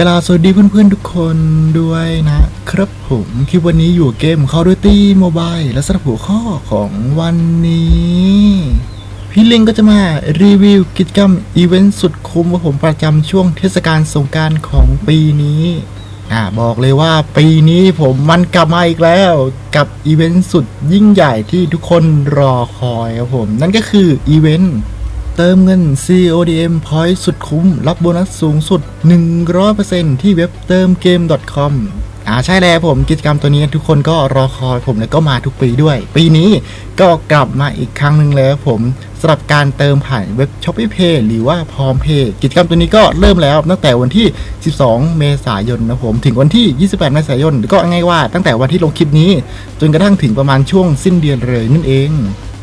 กราสวัสดีเพื่อนๆทุกคนด้วยนะครับผมคลิปวันนี้อยู่เกม Call of Duty Mobile และสำหรับหัวข้อของวันนี้ พี่ลิงก็จะมารีวิวกิจกรรมอีเวนต์สุดคุ้มของผมประจำช่วงเทศกาลสงการของปีนี้อ่าบอกเลยว่าปีนี้ผมมันกลับมาอีกแล้วกับอีเวนต์สุดยิ่งใหญ่ที่ทุกคนรอคอยครับผม นั่นก็คืออีเวนต์ เติมเงิน CODM Point สุดคุ้ม รับโบนัสสูงสุด 100%ที่เว็บเติมเกม .com อ่าใช่แล้วผมกิจกรรมตัวนี้ทุกคนก็รอคอยผมแล้วก็มาทุกปีด้วย ปีนี้ก็กลับมาอีกครั้งหนึ่งแล้วผมสำหรับการเติมผ่านเว็บ Shopee Pay หรือว่า Prom Pay กิจกรรมตัวนี้ก็เริ่มแล้วตั้งแต่วันที่ 12 เมษายนนะผมถึงวันที่ 28 เมษายนก็ง่ายว่าตั้งแต่วันที่ลงคลิปนี้ จนกระทั่งถึงประมาณช่วงสิ้นเดือนเลยนั่นเอง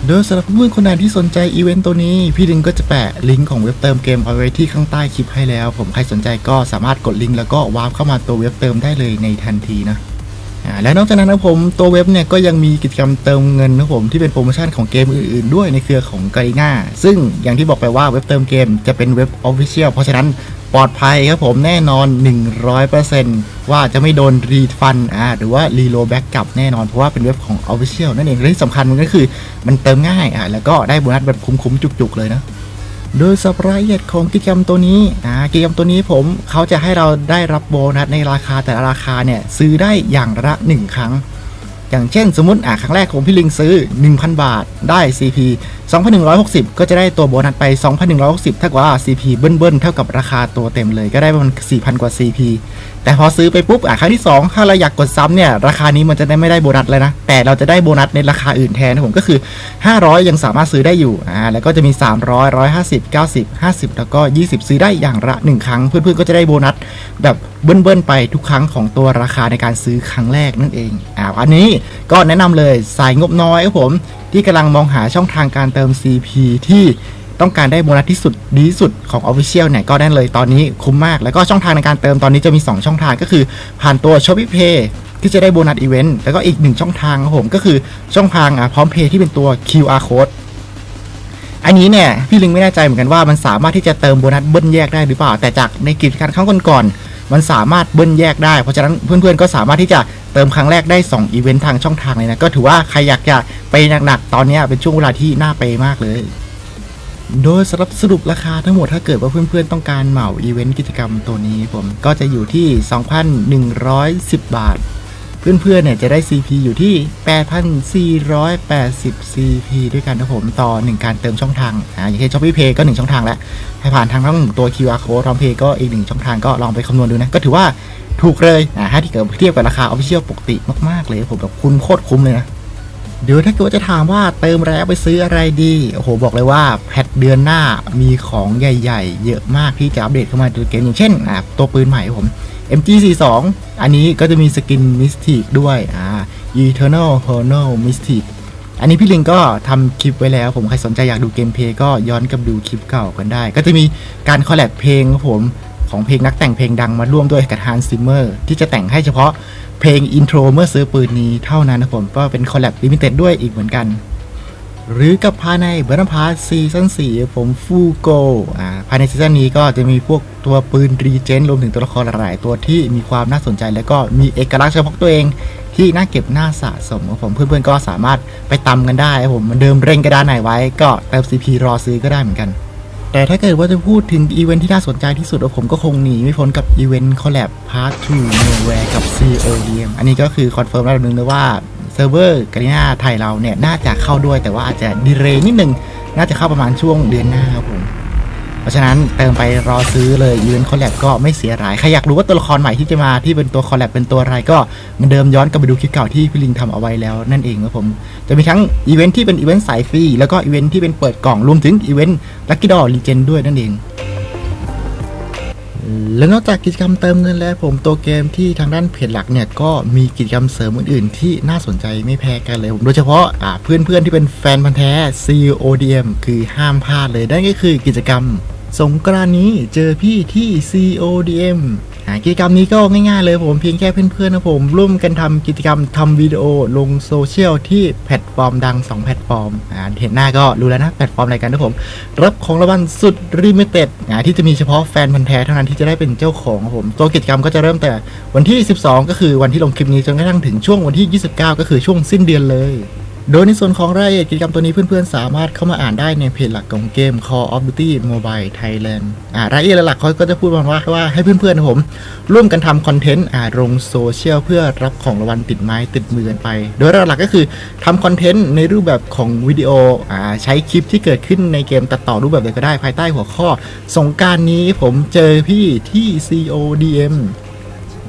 โดยสำหรับเพื่อนคนไหนที่สนใจอีเวนต์ตัวนี้ พี่ลิงก็จะแปะลิงก์ของเว็บเติมเกมเอาไว้ที่ข้างใต้คลิปให้แล้ว ผมใครสนใจก็สามารถกดลิงก์แล้วก็วาร์ปเข้ามาตัวเว็บเติมได้เลยในทันทีนะอ่าและนอกจากนั้นนะผมตัวเว็บเนี่ยก็ยังมีกิจกรรมเติมเงินนะผมที่เป็นโปรโมชั่นของเกมอื่นๆ ด้วยในเครือของกาลิน่าซึ่งอย่างที่บอกไปว่าเว็บเติมเกมจะเป็นเว็บออฟฟิเชียลเพราะฉะนั้น ปลอดภัยครับผมแน่นอน 100%ว่าจะไม่โดนรีฟันอ่าหรือว่ารีโลแบ็กกลับแน่นอนเพราะว่าเป็นเว็บของออฟฟิเชียลนั่นเองและที่สำคัญมันก็คือมันเติมง่ายอะแล้วก็ได้โบนัสแบบคุ้มๆจุกๆเลยนะโดยสับรายละเอียดของกิจกรรมตัวนี้อ่ากิจกรรมตัวนี้ผมเขาจะให้เราได้รับโบนัสในราคาแต่ละราคาเนี่ยซื้อได้อย่างละ 1 ครั้ง อย่างเช่นสมมติอะครั้งแรกของพี่ลิงซื้อ 1,000 บาทได้ CP 2,160 ก็จะได้ตัวโบนัสไป 2,160เท่ากว่า CP เบิ้ลๆเท่ากับราคาตัวเต็มเลยก็ได้ประมาณ 4,000 กว่า CP แต่พอซื้อไปปุ๊บอะครั้งที่ 2 ถ้าเราอยากกดซ้ำเนี่ย ราคานี้มันจะได้ไม่ได้โบนัสเลยนะ แต่เราจะได้โบนัสในราคาอื่นแทนนะผมก็คือ 500 ยังสามารถซื้อได้อยู่อ่าแล้วก็จะมี 300 150 90 50 แล้วก็ 20 ซื้อได้อย่างละ 1 ครั้ง เพื่อนๆก็จะได้โบนัสแบบเบิ้ลๆไปทุกครั้งของตัวราคาในการซื้อครั้งแรกนั่นเองอ่าอันนี้ก็แนะนำเลยสายงบน้อยครับผม ที่กำลังมองหาช่องทางการเติม CP ที่ต้องการได้โบนัสที่สุดดีที่สุดของ Official เนี่ยก็ได้เลยตอนนี้คุ้มมาก แล้วก็ช่องทางในการเติมตอนนี้จะมี 2 ช่องทางก็คือ ผ่านตัว Shopee Pay ที่จะได้โบนัสอีเวนต์แล้วก็อีกหนึ่งช่องทางครับผมก็คือช่องทางอะพร้อมเพย์ที่เป็นตัว QR code อันนี้เนี่ยพี่ลิงไม่แน่ใจเหมือนกันว่ามันสามารถที่จะเติมโบนัสเบิ้ลแยกได้หรือเปล่า แต่จากในกิจการครั้งก่อนๆมันสามารถเบิ้ลแยกได้ เพราะฉะนั้นเพื่อนๆก็สามารถที่จะ เติมครั้งแรกได้2อีเวนต์ทางช่องทางเลยนะ ก็ถือว่าใครอยากจะไปหนักๆ ตอนนี้เป็นช่วงเวลาที่น่าไปมากเลย โดยสำหรับสรุปราคาทั้งหมดถ้าเกิดว่าเพื่อนๆ ต้องการเหมาอีเวนต์กิจกรรมตัวนี้ผมก็จะอยู่ที่ 2,110 บาท เพื่อนๆเนี่ยจะได้ CP อยู่ที่ 8,480 CP ด้วยกันนะผมต่อ 1 การเติมช่องทางอ่าอย่างเช่น Shopee Pay ก็ 1 ช่องทางแล้วให้ผ่านทางทั้งตัว QR code พร้อม Pay ก็อีก 1 ช่องทางก็ลองไปคำนวณดูนะ ก็ถือว่าถูกเลยอ่าถ้าที่เกิดเทียบกับราคา Official ปกติมากๆเลยผมแบบคุ้มโคตรคุ้มเลยนะเดี๋ยวถ้าเกิดว่าจะถามว่าเติมแล้วไปซื้ออะไรดี โอ้โห บอกเลยว่าแพทเดือนหน้ามีของใหญ่ ๆ เยอะมากที่จะอัปเดตเข้ามาในเกมอย่างเช่นตัวปืนใหม่ผม MG42 อันนี้ก็จะมีสกินมิสติกด้วยอ่า Eternal Hornal Mystic อันนี้พี่ลิงก็ทำคลิปไว้แล้ว ผมใครสนใจอยากดูเกมเพลย์ก็ย้อนกลับดูคลิปเก่ากันได้ ก็จะมีการคอลแลบเพลงผมของเพลงนักแต่งเพลงดังมาร่วมด้วยกับฮันซิมเมอร์ที่จะแต่งให้เฉพาะเพลงอินโทรเมื่อซื้อปืนนี้เท่านั้นนะผมก็เป็นคอลแลบลิมิเต็ดด้วยอีกเหมือนกัน หรือกับภายในเบอร์นพาร์ซีซั่น4ผมฟูโกอ่าภายในซีซั่นนี้ก็จะมีพวกตัวปืนรีเจนรวมถึงตัวละครหลายตัวที่มีความน่าสนใจ แล้วก็มีเอกลักษณ์เฉพาะตัวเอง ที่น่าเก็บน่าสะสมครับผมเพื่อนๆก็สามารถไปตำกันได้ผมมันเดิมเร่งกระดานไหนไว้ ก็เติม CP รอซื้อก็ได้เหมือนกัน แต่ถ้าเกิดว่าจะพูดถึงอีเวนท์ที่น่าสนใจที่สุดผมก็คงหนีไม่พ้นกับอีเวนต์คอลแลบพาร์ท2 Nowhere กับ CODM อันนี้ก็คือคอนเฟิร์มแล้วนึงเลยว่า เซิร์ฟเวอร์กาลิน่าไทยเราเนี่ยน่าจะเข้าด้วยแต่ว่าอาจจะดีเลย์นิดนึง น่าจะเข้าประมาณช่วงเดือนหน้าครับผม เพราะฉะนั้นเติมไปรอซื้อเลยอีเวนต์คอลแลบก็ไม่เสียหาย ใครอยากรู้ว่าตัวละครใหม่ที่จะมาที่เป็นตัวคอลแลบเป็นตัวอะไรก็เหมือนเดิมย้อนกลับไปดูคลิปเก่าที่พี่ลิงทำเอาไว้แล้วนั่นเองครับผม จะมีทั้งอีเวนท์ที่เป็นอีเวนต์สายฟรีแล้วก็อีเวนท์ที่เป็นเปิดกล่องรวมถึงอีเวนต์ลัคกี้ดอลีเจนด้วยนั่นเอง และนอกจากกิจกรรมเติมเงินแล้วผมตัวเกมที่ทางด้านเพจหลักเนี่ยก็มีกิจกรรมเสริมอื่นๆ ที่น่าสนใจไม่แพ้กันเลยผมโดยเฉพาะะเพื่อนๆที่เป็นแฟนพันธ์แท้ CODM คือห้ามพลาดเลยนั่นก็คือกิจกรรมสงกรานนี้เจอพี่ที่ CODM กิจกรรมนี้ก็ง่ายๆเลยผมเพียงแค่เพื่อนๆนะผม ร่วมกันทำกิจกรรมทำวิดีโอลงโซเชียลที่แพลตฟอร์มดัง 2 แพลตฟอร์มอ่าเห็นหน้าก็รู้แล้วนะแพลตฟอร์มอะไรกันนะผม รับของรางวัลสุดริมิเต็ดที่จะมีเฉพาะแฟนพันธ์แท้เท่านั้นที่จะได้เป็นเจ้าของครับผมตัวกิจกรรมก็จะเริ่มแต่วันที่ 12 ก็คือวันที่ลงคลิปนี้จนกระทั่งถึงช่วงวันที่ 29 ก็คือช่วงสิ้นเดือนเลย โดยในส่วนของรายละเอียดกิจกรรมตัวนี้เพื่อนๆ สามารถเข้ามาอ่านได้ในเพจหลักของเกม Call of Duty Mobile Thailand อ่ารายละเอียดหลักเขาก็จะพูดประมาณว่าว่าให้เพื่อนๆนะผม ร่วมกันทำคอนเทนต์อ่าลงโซเชียลเพื่อรับของรางวัลติดไม้ติดมือกันไป โดยหลักๆก็คือทำคอนเทนต์ในรูปแบบของวิดีโออ่าใช้คลิปที่เกิดขึ้นในเกมตัดต่อรูปแบบใดก็ได้ภายใต้หัวข้อสงการนี้ผมเจอพี่ที่ CODM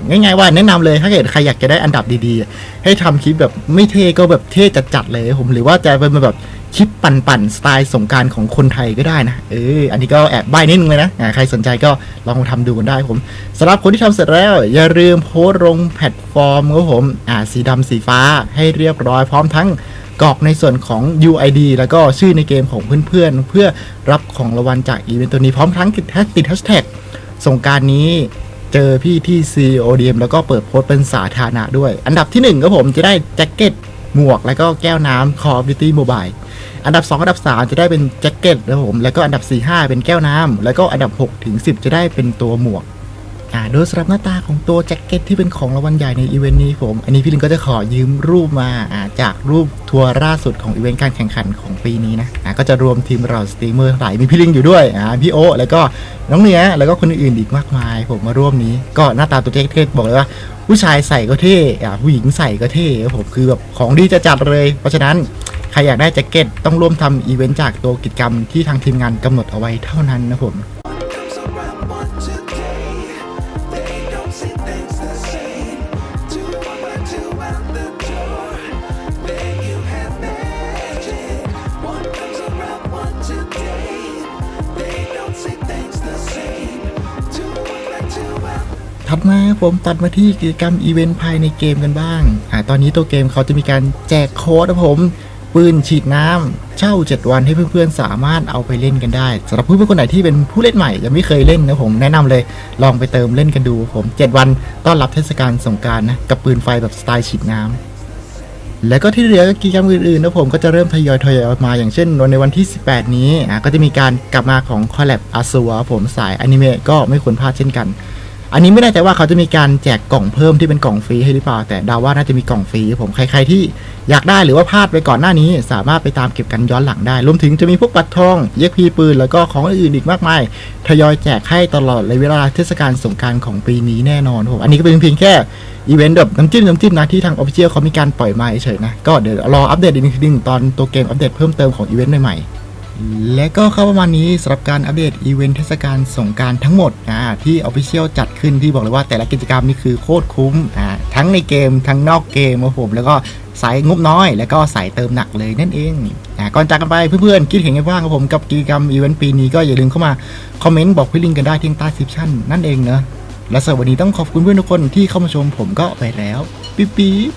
ง่ายๆว่าแนะนำเลยถ้าเกิดใครอยากจะได้อันดับดีๆ ให้ทำคลิปแบบไม่เท่ก็แบบเท่จัดๆเลยผมหรือว่าจะเป็นแบบคลิปปั่นๆสไตล์สงการของคนไทยก็ได้นะเอออันนี้ก็แอบใบนิดนึงเลยนะใครสนใจก็ลองทำดูกันได้ผมสำหรับคนที่ทำเสร็จแล้ว อย่าลืมโพสต์ลงแพลตฟอร์มครับผมอ่าสีดำสีฟ้าให้เรียบร้อยพร้อมทั้งกรอกในส่วนของ UID แล้วก็ชื่อในเกมของเพื่อนๆ เพื่อรับของรางวัลจากอีเวนต์ตัวนี้พร้อมทั้งติดแฮชติดแท็กสงการนี้ เจอพี่ที่ CODM แล้วก็เปิดโพสต์เป็นสาธารณะด้วย อันดับที่1ก็ผมจะได้แจ็คเก็ตหมวกแล้วก็แก้วน้ำ Call of Duty Mobile อันดับ 2 อันดับ 3 จะได้เป็นแจ็คเก็ตนะครับผม แล้วก็อันดับ 4 5 เป็นแก้วน้ำ แล้วก็อันดับ 6 ถึง 10 จะได้เป็นตัวหมวก อ่าโดยสำหรับหน้าตาของตัวแจ็คเก็ตที่เป็นของรางวัลใหญ่ในอีเวนต์นี้ผม อันนี้พี่ลิงก็จะขอยืมรูปมาอ่าจากรูปทัวร์ล่าสุดของอีเวนต์การแข่งขันของปีนี้นะอ่าก็จะรวมทีมเราสตรีมเมอร์หลายมีพี่ลิงอยู่ด้วยอ่าพี่โอแล้วก็น้องเนี้ยแล้วก็คนอื่นอีกมากมาย ผมมาร่วมนี้ ก็หน้าตาตัวแจ็คเก็ตบอกเลยว่าผู้ชายใส่ก็เท่อ่าผู้หญิงใส่ก็เท่ครับผมคือแบบของดีจะจัดเลย เพราะฉะนั้นใครอยากได้แจ็คเก็ตต้องร่วมทำอีเวนต์จากตัวกิจกรรมที่ทางทีมงานกำหนดเอาไว้เท่านั้นนะผม มาผมตัดมาที่กิจกรรมอีเวนต์ภายในเกมกันบ้างอ่าตอนนี้ตัวเกมเขาจะมีการแจกโค้ดนะผมปืนฉีดน้ำเช่า 7 วันให้เพื่อนๆ สามารถเอาไปเล่นกันได้สำหรับเพื่อนๆคนไหนที่เป็นผู้เล่นใหม่ยังไม่เคยเล่นนะผมแนะนำเลย ลองไปเติมเล่นกันดูผม 7 วันต้อนรับเทศกาลสงการนะกับปืนไฟแบบสไตล์ฉีดน้ำแล้วก็ที่เหลือกิจกรรมอื่นๆนะผมก็จะเริ่มทยอยทยอยมาอย่างเช่นวันในวันที่ 18 นี้อะก็จะมีการกลับมาของคอลแลบอาซัวผมสายอนิเมะก็ไม่ควรพลาดเช่นกัน อันนี้ไม่แน่ใจว่าเขาจะมีการแจกกล่องเพิ่มที่เป็นกล่องฟรีให้หรือเปล่า แต่เดาว่าน่าจะมีกล่องฟรีผมใคร ๆที่อยากได้หรือว่าพลาดไปก่อนหน้านี้ สามารถไปตามเก็บกันย้อนหลังได้ รวมถึงจะมีพวกบัตรทองเย็กพีปืน แล้วก็ของอื่นอีกมากมายทยอยแจกให้ตลอดเลยเวลาเทศกาลสงการของปีนี้แน่นอนผมอันนี้ก็เป็นเพียงแค่อีเวนต์แบบน้ำจิ้มน้ำจิ้มนะที่ทางออฟฟิเชียลเขามีการปล่อยมาเฉยๆนะก็เดี๋ยวรออัปเดตอีกทีหนึงตอนตัวเกมอัปเดตเพิ่มเติมของอีเวนต์ใหม่ๆ และก็เข้าประมาณนี้สำหรับการอัปเดตอีเวนต์เทศกาลสงการทั้งหมดอ่าที่ Official จัดขึ้นที่บอกเลยว่าแต่ละกิจกรรมนี่คือโคตรคุ้มอ่าทั้งในเกมทั้งนอกเกมครับผมแล้วก็สายงบน้อย แล้วก็สายเติมหนักเลยนั่นเองอ่าก่อนจากกันไปเพื่อนๆ คิดเห็นกันบ้างครับผมกับกิจกรรมอีเวนต์ปีนี้ก็อย่าลืมเข้ามา คอมเมนต์บอกพี่ลิงกันได้ที่ใต้คลิปชั่นนั่นเองเนอะและสำหรับวันนี้ต้องขอบคุณเพื่อนทุกคนที่เข้ามาชมผมก็ไปแล้ว ปิ๊บปิ๊บ